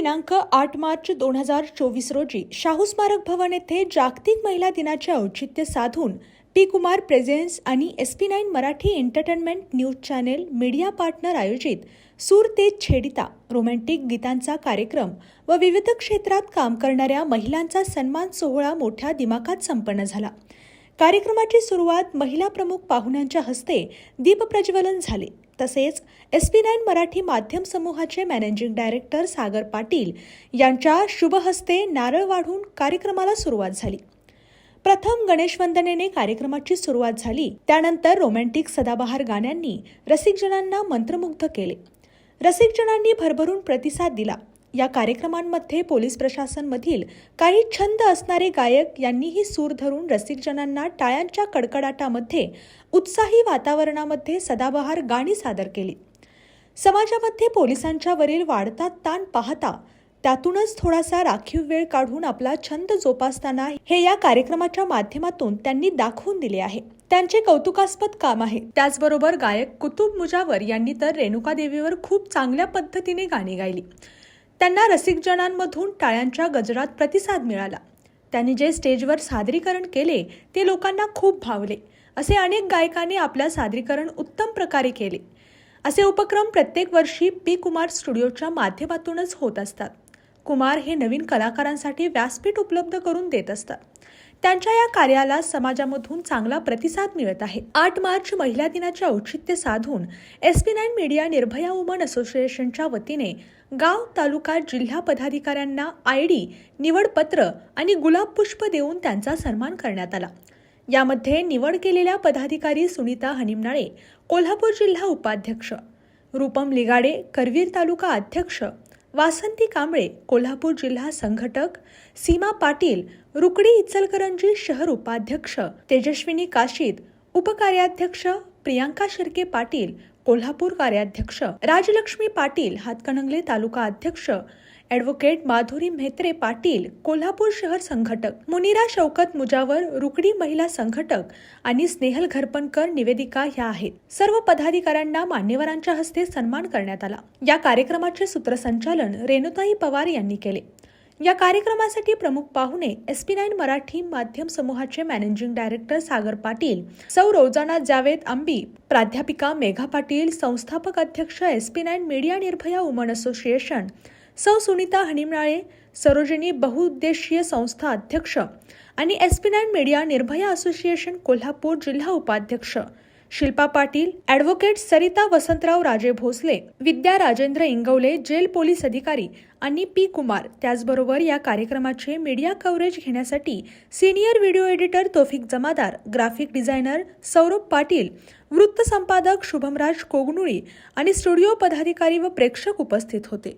दिनांक आठ मार्च दोन हजार चोवीस रोजी शाहू स्मारक भवन येथे जागतिक महिला दिनाचे औचित्य साधून पी कुमार प्रेझेन्स आणि S P nine Marathi entertainment news channel media partner आयोजित सूर ते छेडिता रोमॅन्टिक गीतांचा कार्यक्रम व विविध क्षेत्रात काम करणाऱ्या महिलांचा सन्मान सोहळा मोठ्या दिमाखात संपन्न झाला. कार्यक्रमाची सुरुवात महिला प्रमुख पाहुण्यांच्या हस्ते दीपप्रज्वलन झाले. तसेच एस पी नाईन मराठी माध्यम समूहाचे मॅनेजिंग डायरेक्टर सागर पाटील यांच्या शुभहस्ते नारळ वाढून कार्यक्रमाला सुरुवात झाली. प्रथम गणेशवंदनेने कार्यक्रमाची सुरुवात झाली. त्यानंतर रोमॅन्टिक सदाबहार गाण्यांनी रसिकजनांना मंत्रमुग्ध केले. रसिकजनांनी भरभरून प्रतिसाद दिला. या कार्यक्रमांमध्ये पोलीस प्रशासनमधील काही छंद असणारे गायक यांनीही सूर धरून रसिकजनांना टाळ्यांच्या कडकडाटामध्ये उत्साही वातावरणामध्ये सदाबहार गाणी सादर केली. समाजामध्ये पोलिसांच्या वरील वाढता ताण पाहता त्यातूनच थोडासा राखीव वेळ काढून आपला छंद जोपासताना हे या कार्यक्रमाच्या माध्यमातून त्यांनी दाखवून दिले आहे. त्यांचे कौतुकास्पद काम आहे. त्याचबरोबर गायक कुतुब मुजावर यांनी तर रेणुका देवीवर खूप चांगल्या पद्धतीने गाणी गायली. त्यांना रसिकजनांमधून टाळ्यांच्या गजरात प्रतिसाद मिळाला. त्यांनी जे स्टेजवर सादरीकरण केले ते लोकांना खूप भावले. असे अनेक गायकांनी आपल्या सादरीकरण उत्तम प्रकारे केले. असे उपक्रम प्रत्येक वर्षी पी कुमार स्टुडिओच्या माध्यमातूनच होत असतात. कुमार हे नवीन कलाकारांसाठी व्यासपीठ उपलब्ध करून देत असतात. त्यांच्या या कार्याला समाजामधून चांगला प्रतिसाद मिळत आहे. आठ मार्च महिला दिनाचे औचित्य साधून S P nine media Nirbhaya woman असोसिएशनच्या वतीने गाव तालुका जिल्हा पदाधिकाऱ्यांना आय डी निवडपत्र आणि गुलाब पुष्प देऊन त्यांचा सन्मान करण्यात आला. यामध्ये निवड केलेल्या पदाधिकारी सुनीता हनिमनाळे कोल्हापूर जिल्हा उपाध्यक्ष रूपम लिगाडे करवीर तालुका अध्यक्ष वासंती कांबळे कोल्हापूर जिल्हा संघटक सीमा पाटील रुकडी इचलकरंजी शहर उपाध्यक्ष तेजस्विनी काशीद उपकार्याध्यक्ष प्रियांका शिर्के पाटील कोल्हापूर कार्याध्यक्ष राजलक्ष्मी पाटील हातकणंगले तालुका अध्यक्ष ॲडव्होकेट माधुरी म्हेत्रे पाटील कोल्हापूर शहर संघटक मुनिरा शौकत मुजावर रुकडी महिला संघटक आणि स्नेहल घरपणकर निवेदिका ह्या आहेत. सर्व पदाधिकाऱ्यांना मान्यवरांच्या हस्ते सन्मान करण्यात आला. या कार्यक्रमाचे सूत्रसंचालन रेणुताई पवार यांनी केले. या कार्यक्रमासाठी प्रमुख पाहुणे एस पी नाईन मराठी माध्यम समूहाचे मॅनेजिंग डायरेक्टर सागर पाटील सौ रोजाना जावेद आंबी प्राध्यापिका मेघा पाटील संस्थापक अध्यक्ष S P nine media Nirbhaya woman association सौ सुनीता हनिमनाळे सरोजिनी बहुउद्देशीय संस्था अध्यक्ष आणि S P nine media Nirbhaya association Kolhapur जिल्हा उपाध्यक्ष. Shilpa Patil advocate Sarita Vasantrao Raje Bhosale Vidya Rajendra Ingawale jail police अधिकारी आणि पी कुमार. त्याचबरोबर या कार्यक्रमाचे मीडिया कव्हरेज घेण्यासाठी senior video editor Tofik Jamadar graphic designer Saurabh Patil वृत्तसंपादक Shubhamraj Kognuli आणि studio पदाधिकारी व प्रेक्षक उपस्थित होते.